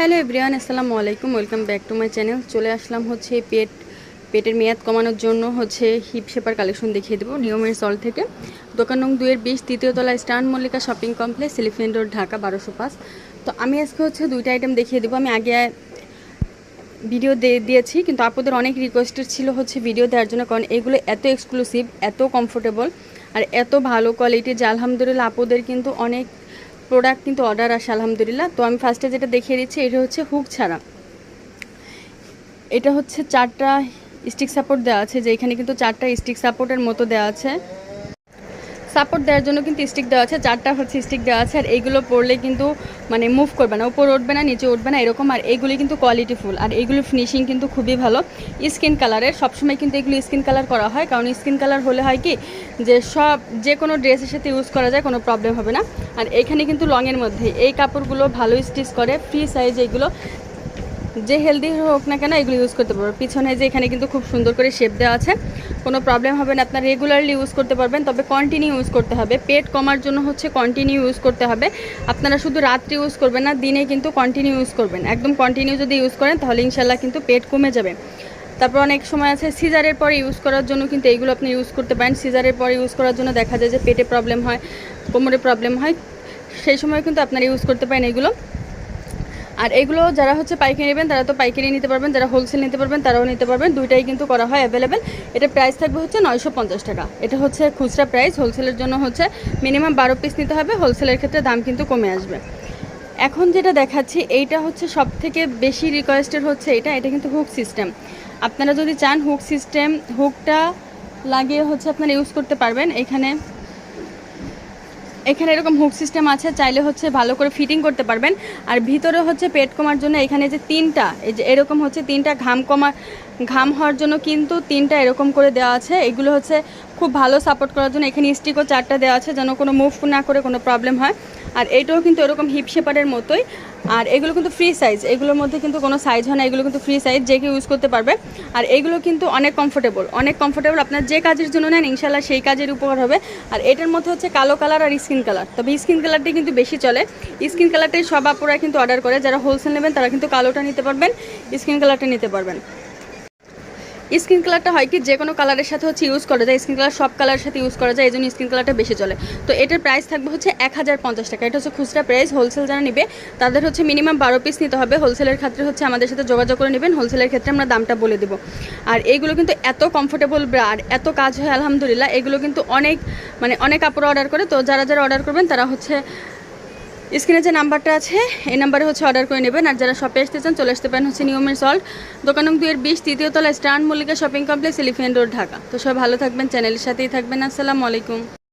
Hello everyone, আসসালামু আলাইকুম, welcome back to my channel. চলে আসলাম হচ্ছে পেট, পেটের মেয়াদ কমানোর জন্য হচ্ছে হিপ শেপার কালেকশন দেখিয়ে দেবো নিয়মের সল থেকে। দোকান নং দুয়ের বিশ, তৃতীয় তলা স্টান Mallika shopping complex elephant road, Dhaka, বারোশো পাঁচ। তো আমি আজকে হচ্ছে দুইটা আইটেম দেখিয়ে দেবো। আমি আগে ভিডিও দিয়ে দিয়েছি, কিন্তু আপনাদের অনেক রিকোয়েস্টেড ছিল হচ্ছে ভিডিও দেওয়ার জন্য, কারণ এগুলো এত এক্সক্লুসিভ এত কমফোর্টেবল আর এত ভালো কোয়ালিটি যে আলহামদুলিল্লাহ আপুদের কিন্তু অনেক প্রোডাক্ট কিন্তু অর্ডার আসে, আলহামদুলিল্লাহ। তো আমি ফার্স্টে যেটা দেখিয়ে দিচ্ছি, এটা হচ্ছে হুক ছাড়া। এটা হচ্ছে চারটা স্টিক সাপোর্ট দেওয়া আছে যে এখানে কিন্তু চারটা স্টিক সাপোর্টের মতো দেওয়া আছে। সাপোর্ট দেওয়ার জন্য কিন্তু স্টিক দেওয়া আছে, চারটা হচ্ছে স্টিক দেওয়া আছে, আর এইগুলো পরলে কিন্তু মানে মুভ করবে না, উপর উঠবে না, নিচে উঠবে না, এরকম, আর এইগুলি কিন্তু কোয়ালিটি ফুল আর এইগুলোর ফিনিশিং কিন্তু খুবই ভালো। স্কিন কালারের সবসময় কিন্তু এগুলো স্কিন কালার করা হয়, কারণ স্কিন কালার হলে হয় কি যে সব, যে কোনো ড্রেসের সাথে ইউজ করা যায়, কোনো প্রবলেম হবে না। আর এখানে কিন্তু লংয়ের মধ্যে, এই কাপড়গুলো ভালো স্টিচ করে ফ্রি সাইজ এইগুলো যে হেলদি হোক না কেন এগুলো ইউজ করতে পারবেন পিছনে যে এখানে কিন্তু খুব সুন্দর করে শেপ দেওয়া আছে, কোনো প্রবলেম হবে না। আপনার রেগুলারলি ইউজ করতে পারবেন, তবে কন্টিনিউ ইউজ করতে হবে। পেট কমার জন্য হচ্ছে কন্টিনিউ ইউজ করতে হবে। আপনারা শুধু রাত্রি ইউজ করবেন না, দিনে কিন্তু কন্টিনিউ ইউজ করবেন। একদম কন্টিনিউ যদি ইউজ করেন, তাহলে ইনশাল্লাহ কিন্তু পেট কমে যাবে। তারপর অনেক সময় আছে, সিজারের পরে ইউজ করার জন্য কিন্তু এইগুলো আপনি ইউজ করতে পারেন। সিজারের পরে ইউজ করার জন্য দেখা যায় যে পেটে প্রবলেম হয়, কোমরে প্রবলেম হয়। সেই সময় কিন্তু আপনারা ইউজ করতে পারেন এগুলো। আর এগুলো যারা হচ্ছে পাইকারি নেবেন, তারা তো পাইকারি নিতে পারবেন, যারা হোলসেল নিতে পারবেন, তারাও নিতে পারবেন। দুইটাই কিন্তু করা হয় অ্যাভেলেবেল এটা প্রাইস থাকবে হচ্ছে নয়শো পঞ্চাশ টাকা। এটা হচ্ছে খুচরা প্রাইস হোলসেলের জন্য হচ্ছে মিনিমাম বারো পিস নিতে হবে হোলসেলের ক্ষেত্রে দাম কিন্তু কমে আসবে। এখন যেটা দেখাচ্ছি, এইটা হচ্ছে সব থেকে বেশি রিকোয়েস্টেড হচ্ছে এটা এটা কিন্তু হুক সিস্টেম আপনারা যদি চান হুক সিস্টেম হুকটা লাগিয়ে হচ্ছে আপনারা ইউজ করতে পারবেন। এখানে এখানে এরকম হুক সিস্টেম আছে, চাইলে হচ্ছে ভালো করে ফিটিং করতে পারবেন। আর ভিতরে হচ্ছে পেট কমার জন্য এখানে যে তিনটা, এই যে এরকম হচ্ছে তিনটা ঘাম কমার ঘাম হওয়ার জন্য কিন্তু তিনটা এরকম করে দেওয়া আছে। এগুলো হচ্ছে খুব ভালো সাপোর্ট করার জন্য। এখানে স্টিকও চারটা দেওয়া আছে যেন কোনো মুভ না করে কোনো প্রবলেম হয়। আর এইটাও কিন্তু এরকম হিপ শেপারের মতোই। আর এগুলো কিন্তু ফ্রি সাইজ এগুলোর মধ্যে কিন্তু কোনো সাইজ হয় না। এগুলো কিন্তু ফ্রি সাইজ যে কেউ ইউজ করতে পারবে। আর এগুলো কিন্তু অনেক কমফোর্টেবল অনেক কমফোর্টেবল আপনার যে কাজের জন্য নেন ইনশাল্লাহ সেই কাজের উপকার হবে। আর এটার মধ্যে হচ্ছে কালো কালার আর স্কিন কালার তবে স্কিন কালারটি কিন্তু বেশি চলে। স্কিন কালারটাই সব আপুরা কিন্তু অর্ডার করে। যারা হোলসেল নেবেন, তারা কিন্তু কালোটা নিতে পারবেন স্কিন কালারটা নিতে পারবেন। স্কিন কালারটা হয় কি, যে কোনো কালারের সাথে হচ্ছে ইউজ করা যায়, স্কিন কালার সব কালারের সাথে ইউজ করা যায়, এই জন্য স্কিন কালারটা বেশি চলে তো এটার প্রাইস থাকবে হচ্ছে এক হাজার পঞ্চাশ টাকা। এটা হচ্ছে খুচরা প্রাইস হোলসেল যারা নেবে, তাদের হচ্ছে মিনিমাম বারো পিস নিতে হবে। হোলসেলের ক্ষেত্রে হচ্ছে আমাদের সাথে যোগাযোগ করে নেবেন। হোলসেলের ক্ষেত্রে আমরা দামটা বলে দেবো। আর এইগুলো কিন্তু এত কমফোর্টেবল ব্রা আর এত কাজ হয়, আলহামদুলিল্লাহ, এগুলো কিন্তু অনেক মানে অনেক কাপড় অর্ডার করে। তো যারা যারা অর্ডার করবেন, তারা হচ্ছে স্ক্রিনে যে নাম্বারটা আছে, এই নাম্বারে হচ্ছে অর্ডার করে নেবেন। আর যারা শপে আসতে চান, চলে আসতে পারেন হচ্ছে নিয়মের সল্ট দোকান নং দুইয়ের বিশ, তৃতীয় তলা স্টান Mallika shopping complex elephant road Dhaka. তো সব ভালো থাকবেন চ্যানেলের সাথেই থাকবেন। আসসালামু আলাইকুম।